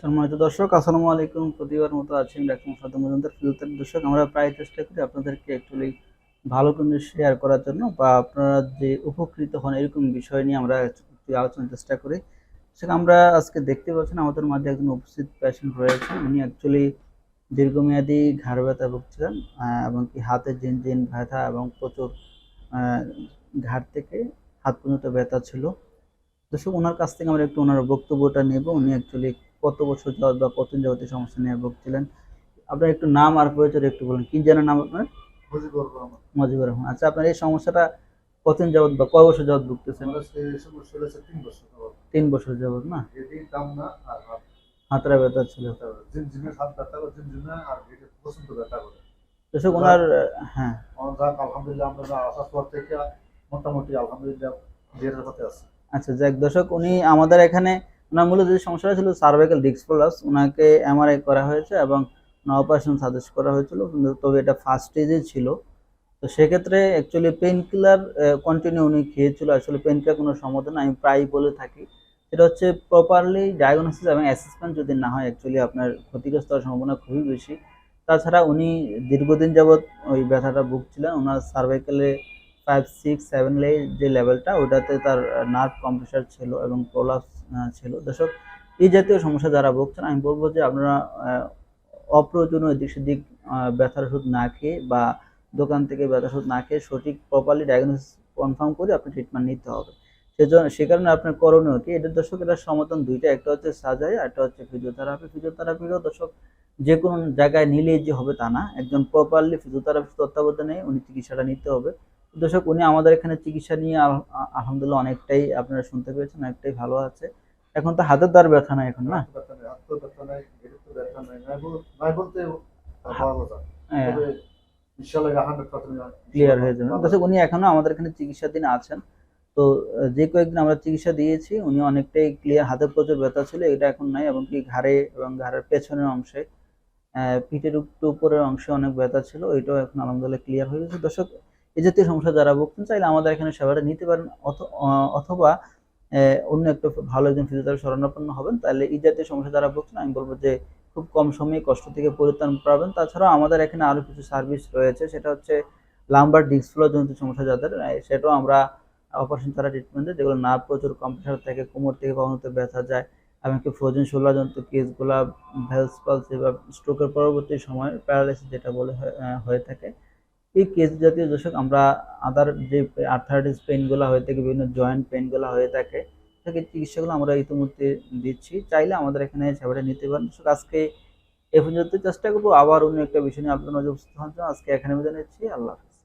সম্মানিত দর্শক আসসালামু আলাইকুম। প্রতিবার মতো আছি আমি ডাক্তার মোসাদ মজুমদার দর্শক আমরা প্রায় চেষ্টা করি আপনাদেরকে অ্যাকচুয়ালি ভালো কোনো শেয়ার করার জন্য বা আপনারা যে উপকৃত হন এরকম বিষয় নিয়ে আমরা আলোচনার চেষ্টা করি। সেটা আমরা আজকে দেখতে পাচ্ছেন আমাদের মাঝে একজন উপস্থিত পেশেন্ট রয়েছেন উনি অ্যাকচুয়ালি দীর্ঘমেয়াদী ঘাড় ব্যথা ভুগছিলেন আহ, এবং কি হাতে জিন জিন ব্যথা এবং প্রচুর ঘাড় থেকে হাত পর্যন্ত ব্যথা ছিল। দর্শক ওনার কাছ থেকে আমরা একটু ওনার বক্তব্যটা নেব। উনি অ্যাকচুয়ালি কত বছর যাবত বা যাবত এই সমস্যা নিয়ে ভুগছিলেন? আপনার একটু নাম আর পরিচয় একটু বলুন। কি যেন নাম আপনার? মজিবুর রহমান। আচ্ছা আপনার এই সমস্যাটা কতদিন যাবত বা কয় বছর যাবত ভুগতেছেন? তিন বছর যাবত না? হাতরা ব্যথা ছিল। দর্শক ওনার হ্যাঁ। আলহামদুলিল্লাহ আমরা আসার পর থেকে মোটামুটি আলহামদুলিল্লাহ আছে। আচ্ছা যাক দর্শক উনি আমাদের এখানে ওনার মূলত যে সমস্যাটা ছিল সার্ভাইকাল ডিস্ক প্লাস ওনাকে এমআরআই করা হয়েছে এবং অপারেশন সাজেস্ট করা হয়েছিল, তবে এটা ফার্স্ট স্টেজে ছিল। তো সেক্ষেত্রে অ্যাকচুয়ালি পেন কিলার কন্টিনিউ উনি খেয়েছিল। আসলে পেন কিলার কোনো সমাধান আমি প্রায়ই বলে থাকি। সেটা হচ্ছে প্রপারলি ডায়াগনোসিস এবং অ্যাসেসমেন্ট যদি না হয় অ্যাকচুয়ালি আপনার ক্ষতিগ্রস্ত হওয়ার সম্ভাবনা খুবই বেশি। তাছাড়া উনি দীর্ঘদিন যাবৎ ওই ব্যথাটা ভুগছিলেন ওনার সার্ভাইকালে ফাইভ সিক্স সেভেন যে লেভেলটা ওটাতে তার নার্ভ কম্প্রেসার ছিল এবং প্রলাপস ছিল। দর্শক, এই জাতীয় সমস্যা যারা ভুগছেন, আমি বলব যে আপনারা অপ্রয়োজনীয় এদিক সেদিক ব্যথার ওষুধ না খেয়ে বা দোকান থেকে ব্যথার ওষুধ না খেয়ে সঠিক প্রপারলি ডায়াগনোসিস কনফার্ম করে আপনি ট্রিটমেন্ট নিতে হবে। সেজন্য সে কারণে আপনার করণীয় কি? এটা দর্শক এটার সমাধান দুইটা, একটা হচ্ছে সার্জারি একটা হচ্ছে ফিজিওথেরাপি ফিজিওথেরাপিরও দর্শক, যে কোনো জায়গায় নিলেই যে হবে তা না। একজন প্রপারলি ফিজিওথেরাপি তত্ত্বাবধানে উনি চিকিৎসাটা নিতে হবে। দর্শক, উনি আমাদের এখানে চিকিৎসা নিয়ে আলহামদুলিল্লাহ অনেকটাই আপনারা শুনতে পেয়েছেন, অনেকটাই ভালো আছে। এখন তো হাতের দ্বার ব্যথা নাই এখন, না? ক্লিয়ার হয়ে যাবে। দর্শক, উনি এখনও আমাদের এখানে চিকিৎসাধীন আছেন। তো, যে কয়েকদিন আমরা চিকিৎসা দিয়েছি, উনি অনেকটাই ক্লিয়ার হাতে প্রচুর ব্যথা ছিল, এটা এখন নাই, এবং কি ঘাড়ে এবং ঘাড়ের পেছনের অংশে পিঠের উপরের অংশে অনেক ব্যথা ছিল, ওইটাও এখন আলহামদুলিল্লাহ ক্লিয়ার হয়ে গেছে। দর্শক এই জাতীয় সমস্যা যারা ভুগছেন, চাইলে আমাদের এখানে সেবাটা নিতে পারেন। অথ- অথবা অন্য একটা ভালো একজন ফিজিওথেরাপি শরণাপন্ন হবেন। তাহলে এই জাতীয় সমস্যা যারা ভুগছেন, আমি বলব যে খুব কম সময়ে কষ্ট থেকে পরিত্রাণ পাবেন। তাছাড়াও আমাদের এখানে আরও কিছু সার্ভিস রয়েছে। সেটা হচ্ছে লাম্বার ডিস্ক ফ্লো জনিত সমস্যা যাদের সেটাও আমরা অপারেশন ছাড়া ট্রিটমেন্ট যেগুলো না প্রচুর কম্পিউটার থেকে, কোমর থেকে কখনোতে ব্যথা যায় এমনকি ফ্রোজেন শোলাজনিত কেসগুলা ভেলস পালসি বা স্ট্রোকের পরবর্তী সময় প্যারালাইসিস যেটা বলে হয়ে থাকে। এই কেস জাতীয় যেসব আমরা আদার যে আর্থারাইটিস পেইনগুলো হয়ে থাকে, বিভিন্ন জয়েন্ট পেইনগুলো হয়ে থাকে সেই চিকিৎসাগুলো আমরা ইতিমধ্যে দিচ্ছি। চাইলে আমাদের এখানে সেবাটা নিতে পারেন। আজকে এ পর্যন্ত চেষ্টা করব, আবার অন্য একটা বিষয় নিয়ে আপনার উপস্থিত জন্য। আজকে এখানে বিদায় নিচ্ছি। আল্লাহ হাফিজ।